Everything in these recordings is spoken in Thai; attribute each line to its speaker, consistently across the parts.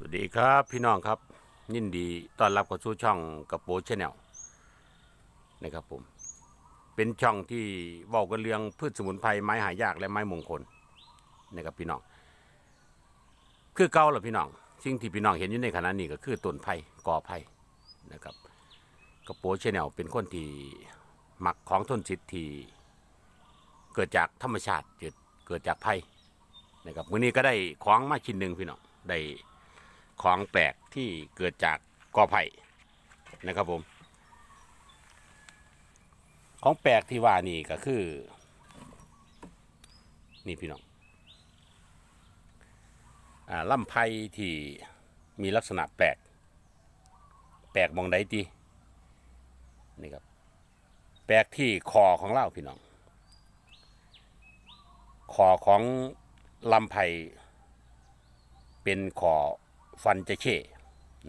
Speaker 1: สวัสดีครับพี่น้องครับ ยินดีต้อนรับเข้าสู่ช่องกระโปชแนลนะครับผม เป็นช่องที่เว้ากันเรื่องพืชสมุนไพรไม้หายากและไม้มงคลนะครับพี่น้อง คือเก่าแหละพี่น้อง สิ่งที่พี่น้องเห็นอยู่ในขณะนี้ก็คือต้นไผ่กอไผ่นะครับกระโปชแนลเป็นคนที่มักของทนจิตที่เกิดจากธรรมชาติเกิดเกิดจากไผ่นะครับวันนี้ก็ได้ของมาชิ้นหนึ่งพี่น้องได้ ของแปลกที่เกิดจากกอไผ่นะครับผม ของแปลกที่ว่านี่ก็คือ นี่พี่น้องอลำไผ่ที่มีลักษณะแปลก แปลกมองใดตีนี่ครับ แปลกที่คอของเล่าพี่น้องคอของลำไผ่เป็นคอ ฟันจะเข้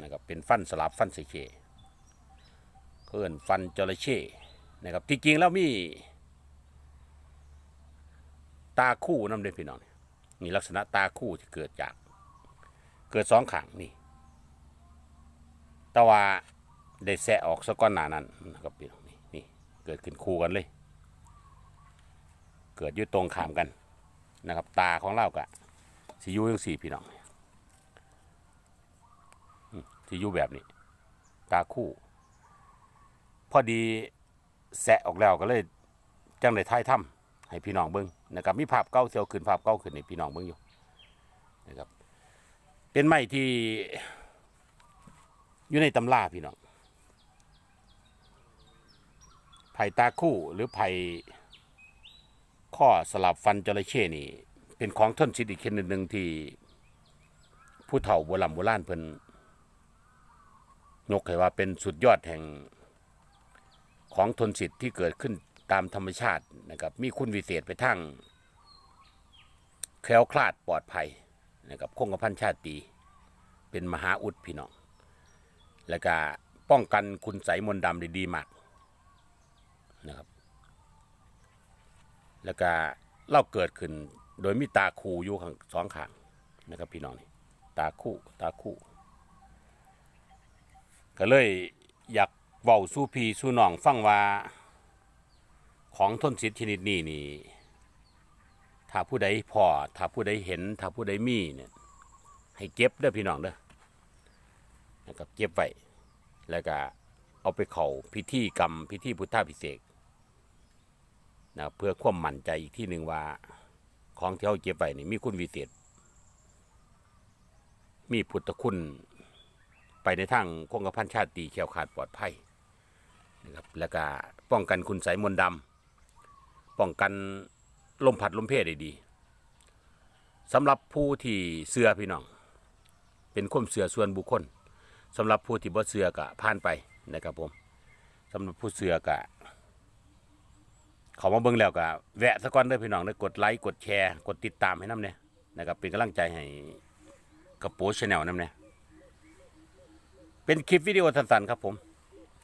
Speaker 1: นะครับเป็นฟันสลับฟันเสเข้เพื่อนฟันจระเข้นะครับที่จริงแล้วมี ตาคู่น้ำเด้พี่น้องมีลักษณะตาคู่ที่เกิดจาก เกิดสองขางนี่ต่ว่าได้แสะออกสะก้อนหนานั้นนะครับพี่น้องนี่นี่เกิดขึ้นคู่กันเลย เกิดอยู่ตรงขามกันนะครับ ตาของเรากะสิยูยังสี่พี่น้อง ที่อยู่แบบนี้ ตาคู่ พอดีแสะออกแล้วก็เลยจังได้ท้ายถ้ำให้พี่น้องเบิ้งนะครับมีภาพเก้าเซียวขึ้นภาพเก้าขึ้นให้พี่น้องเบิ้งอยู่นะครับเป็นไม้ที่อยู่ในตำราพี่น้องไผ่ตาคู่หรือไผ่ข้อสลับฟันจระเข้นี่ เป็นของทนชิดอีกชนิดหนึ่งที่ผู้เฒ่าโบราณโบราณเพิ่น ยกให้ว่าเป็นสุดยอดแห่งของทนสิทธิ์ที่เกิดขึ้นตามธรรมชาตินะครับ มีคุณวิเศษไปทั้งแคล้วคลาดปลอดภัยนะครับคงกระพันชาติเป็นมหาอุดพี่น้อง แล้วก็ป้องกันคุณใสมนดำได้ดีมากนะครับ แล้วก็เล่าเกิดขึ้นโดยมีตาคูอยู่ข้างสองข้างนะครับพี่น้องนี่ตาคู่ตาคู่ ก็เลยอยากเว้าสู้พี่สู้น้องฟังว่าของทนสิทธิ์ชนิดนี้นี่ถ้าผู้ใดพอถ้าผู้ใดเห็น ถ้าผู้ใดมีเนี่ยให้เก็บเด้อพี่น้องเด้อนะครับเก็บไว้แล้วก็เอาไปเขาพิธีกรรมพิธีพุทธาพิเศษนะเพื่อความมั่นใจอีกที่หนึ่งว่า ของที่เขาเก็บไว้นี่มีคุณวิเศษมีพุทธคุณ ไปในทางคงกระพันชาติแขวขาดปลอดภัยนะครับแล้วก็ป้องกันคุณใสยมนต์ดำป้องกันลมพัดลมเพได้ดีสำหรับผู้ที่เสือพี่น้อง เป็นความเสือส่วนบุคคลสำหรับผู้ที่บ่เสือกะผ่านไปนะครับผมสำหรับผู้เสือกะเขามาเบิ่งแล้วกะแวะสักก่อนเด้อพี่น้องได้กดไลค์กดแชร์ กดติดตามให้น้ำเนี่ยนะครับเป็นกำลังใจให้กับโปชแนลน้ำเนี่ย เป็นคลิปวิดีโอสั้นๆครับผม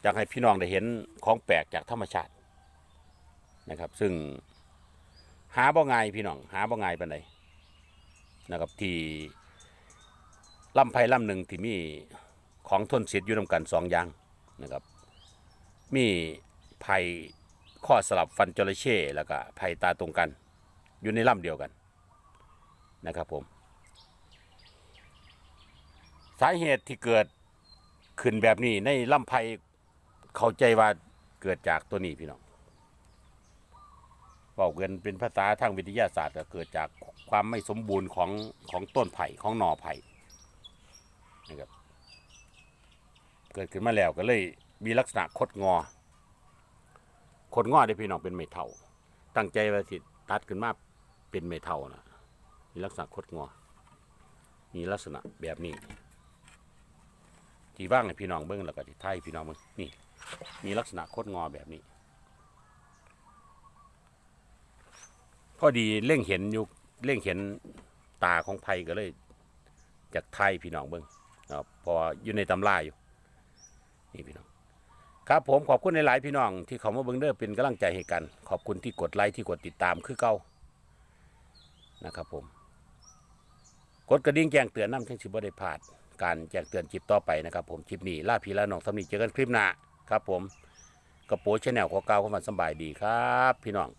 Speaker 1: อยากให้พี่น้องได้เห็นของแปลกจากธรรมชาตินะครับ ซึ่งหาบ่ง่ายพี่น้อง หาบ่ง่ายปานใดนะครับที่ลำไผ่ลำหนึ่งที่มีของทนเสียดอยู่นำกันสองอย่างนะครับ มีไผ่ข้อสลับฟันจระเข้แล้วก็ไผ่ตาตรงกัน อยู่ในลำเดียวกันนะครับผม สาเหตุที่เกิด ขึ้นแบบนี้ในลำไพเข้าใจว่าเกิดจากตัวนี้พี่น้องบอกกันเป็นภาษาทางวิทยาศาสตร์ก็เกิดจากความไม่สมบูรณ์ของของต้นไผ่ของหน่อไผ่นะครับเกิดขึ้นมาแล้วก็เลยมีลักษณะคดงอคดงอได้พี่น้องเป็นไม่เท่าตั้งใจว่าสิตัดขึ้นมาเป็นไม่เท่านะมีลักษณะคดงอ มีลักษณะแบบนี้ ทีว่างให้พี่น้องเบิ้งแล้วก็ที่ไทยพี่น้องเบิ้งนี่ มีลักษณะโคดงอแบบนี้ พอดีเล่งเห็นอยู่เล่งเห็นตาของไผ่ก็เลยจากไทยพี่น้องเบิ้งพออยู่ในตำราอยู่นี่พี่น้องครับผมขอบคุณในหลายพี่น้อง ที่เขามาเบิ้งเด้อเป็นกำลังใจให้กัน ขอบคุณที่กดไลค์ที่กดติดตามคือเก่านะครับผม กดกระดิ่งแจ้งเตือนน้ำทั้งสิบ่ได้พลาด การแจ้งเตือนคลิปต่อไปนะครับ ผมคลิปนี้ล่าพีล่าน้องสำนีเจอกันคลิปหน้าครับ ผมกระโปรงชแนลขอเก้าวคำว่าสบายดีครับ พี่น้อง